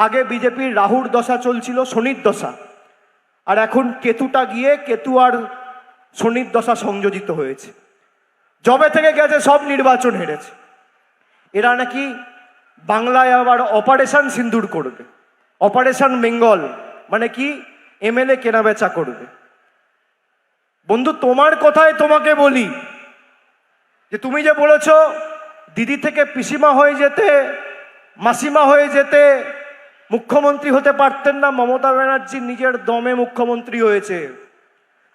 আগে বিজেপির রাহুর দশা চলছিল শনির দশা। আর এখন কেতুটা গিয়ে কেতু আর শনির দশা সংযোজিত হয়েছে। জবে থেকে গেছে সব নির্বাচন হেরেছে। এরা নাকি বাংলায় আবার অপারেশন সিন্দুর করবে। অপারেশন বেঙ্গল মানে কি, এমএলএ কেনাবেচা করবে। বন্ধু, তোমার কথায় তোমাকে বলি। যে তুমি যে বলেছ, দিদি থেকে পিসিমা হয়ে যেতে, মাসিমা হয়ে যেতে মুখ্যমন্ত্রী হতে পারতেন না, মমতা ব্যানার্জি নিজের দমে মুখ্যমন্ত্রী হয়েছে।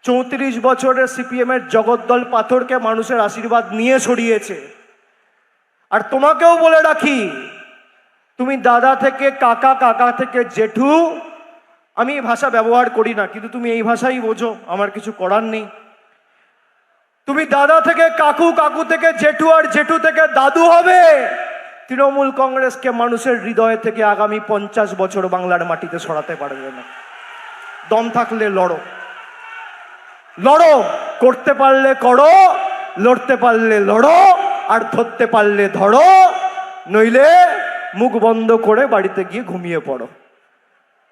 চৌত্রিশ বছরের সিপিএম এর জগদ্দল পাথরকে মানুষের আশীর্বাদ নিয়ে সরিয়েছে আর তোমাকেও বলে রাখি, তুমি দাদা থেকে কাকা কাকা থেকে জেঠু, আমি এই ভাষা ব্যবহার করি না, কিন্তু তুমি এই ভাষাই বোঝো, আমার কিছু করার নেই। তুমি দাদা থেকে কাকু কাকু থেকে জেঠু, আর জেঠু থেকে দাদু হবে। তৃণমূল কংগ্রেসকে মানুষের হৃদয় থেকে আগামী পঞ্চাশ বছর বাংলার মাটিতে সরাতে পারবে না। দম থাকলে লড়ো। লড়ো, করতে পারলে করো, লড়তে পারলে লড়ো, আর ধরতে পারলে ধরো, নইলে মুখ বন্ধ করে বাড়িতে গিয়ে ঘুমিয়ে পড়ো।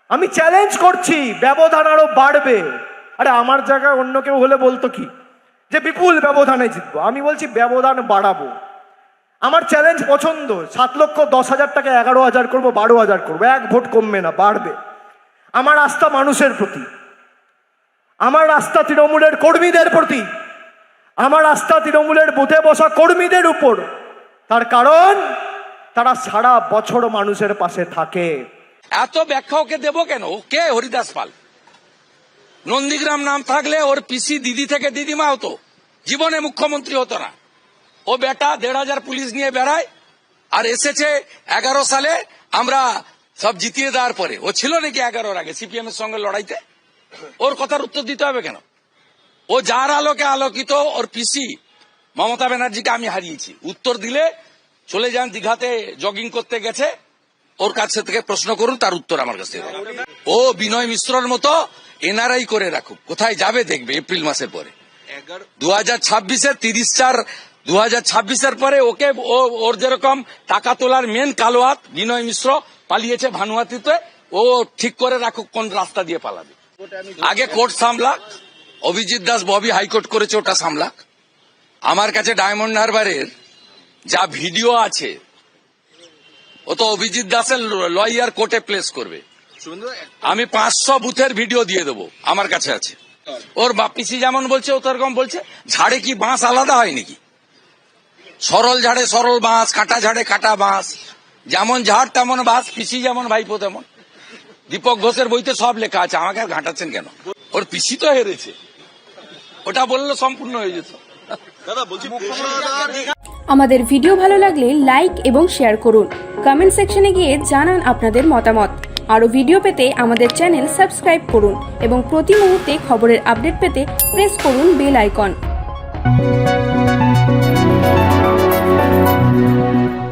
আমি চ্যালেঞ্জ করছি, ব্যবধান আরও বাড়বে। আরে আমার জায়গায় অন্য কেউ হলে বলতো কি? যে বিপুল ব্যবধানে জিতবো। আমি বলছি ব্যবধান বাড়াবো। আমার চ্যালেঞ্জ পছন্দ। সাত লক্ষ দশ হাজার টাকা, এগারো হাজার করব, বারো হাজার করব। এক ভোট কমবে না, বাড়বে। আমার আস্থা মানুষের প্রতি। আমার আস্থা তৃণমূলের কর্মীদের প্রতি। আমার আস্থা তৃণমূলের বুথে বসা কর্মীদের উপর। তার কারণ, তারা সারা বছর মানুষের পাশে থাকে। এত ব্যাখ্যা ওকে দেবো কেন? কে হরিদাস পাল। নন্দীগ্রাম নাম থাকলে ওর পিসি দিদি থেকে দিদিমা হতো জীবনে মুখ্যমন্ত্রী হতো না। ও বেটা দেড় হাজার পুলিশ নিয়ে বেড়ায় আর এসেছে এগারো সালে আমরা সব জিতিয়ে দেওয়ার পরে। ও ছিল নাকি এগারোর আগে সিপিএম এর সঙ্গে লড়াইতে? ওর কথার উত্তর দিতে হবে কেন? ও যার আলোকে আলোকিত ওর পিসি মমতা ব্যানার্জিকে আমি হারিয়েছি। উত্তর দিলে চলে যান দীঘাতে জগিং করতে গেছে। ওর কাছে থেকে প্রশ্ন করুন তার উত্তর আমার কাছে ও বিনয় মিশ্রর মতো এনআরআই করে রাখুক। কোথায় যাবে দেখবে এপ্রিল মাসের পরে। দু হাজার ছাব্বিশে তিরিশ চার দু হাজার ছাব্বিশের পরে ওকে ওর যেরকম টাকা তোলার মেন কালো হাত বিনয় মিশ্র পালিয়েছে ভানুয়াতিতে ও ঠিক করে রাখুক কোন রাস্তা দিয়ে পালাবে। আগে court সামলাক Abhijit Das Bobby high court করেছে ওটা সামলাক আমার কাছে ডায়মন্ড হারবারের যা ভিডিও আছে, ও তো অভিজিৎ দাসের লয়ার কোর্টে প্লেস করবে। আমি পাঁচশো বুথের ভিডিও দিয়ে দেবো, আমার কাছে আছে। ওর বাপিসি যেমন বলছে, ও তো এরকম বলছে, ঝাড়ে কি বাঁশ আলাদা হয় নাকি? সরল ঝাড়ে সরল বাঁশ কাটা ঝাড়ে কাটা বাঁশ। যেমন ঝাড় তেমন বাঁশ পিসি যেমন ভাইপো তেমন। দীপক ঘোষের বইতে সব লেখা আছে আমাকে আর ঘাঁটাচ্ছেন কেন? ওর পিসি তো হেরেছে। ওটা বললে সম্পূর্ণ হয়ে যেত। আমাদের ভিডিও ভালো লাগলে লাইক এবং শেয়ার করুন। কমেন্ট সেকশনে গিয়ে জানান আপনাদের মতামত। আরও ভিডিও পেতে আমাদের চ্যানেল সাবস্ক্রাইব করুন এবং প্রতি মুহূর্তে খবরের আপডেট পেতে প্রেস করুন বেল আইকন।